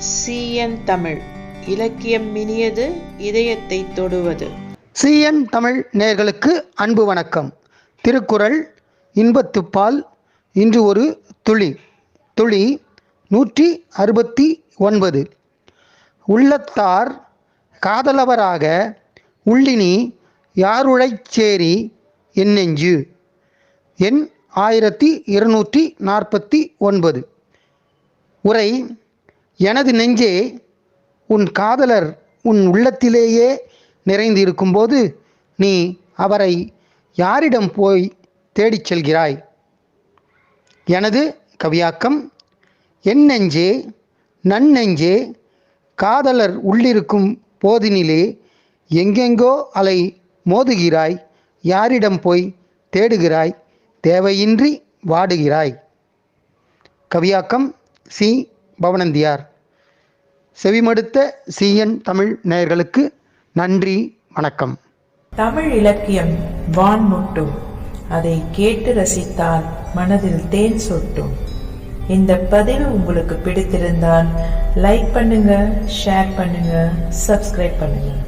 CN Tamil இலக்கியம் மினியது இதயத்தை தொடுவது. CN Tamil நேர்களுக்கு அன்பு வணக்கம். திருக்குறள் இன்பத்துப்பால் இன்று ஒரு துளி துளி நூற்றி அறுபத்தி ஒன்பது. உள்ளத்தார் காதலவராக உள்ளினி யாருழைச்சேரி என் நெஞ்சு? எண் ஆயிரத்தி இருநூற்றி நாற்பத்தி ஒன்பது. உரை எனது நெஞ்சே உன் காதலர் உன் உள்ளத்திலேயே நிறைந்திருக்கும்போது நீ அவரை யாரிடம் போய் தேடிச் செல்கிறாய்? எனது கவியாக்கம் என் நெஞ்சே நன்னெஞ்சே காதலர் உள்ளிருக்கும் போதினிலே எங்கெங்கோ அலை மோதுகிறாய் யாரிடம் போய் தேடுகிறாய் தேவையின்றி வாடுகிறாய். கவியாக்கம் சி. பவனந்தியார். செவிமடுத்த சிஎன் தமிழ் நேயர்களுக்கு நன்றி வணக்கம். தமிழ் இலக்கியம் வான் முட்டும் அதை கேட்டு ரசித்தால் மனதில் தேன் சொட்டும். இந்த பதிவு உங்களுக்கு பிடித்திருந்தால் லைக் பண்ணுங்க ஷேர் பண்ணுங்க சப்ஸ்கிரைப் பண்ணுங்க.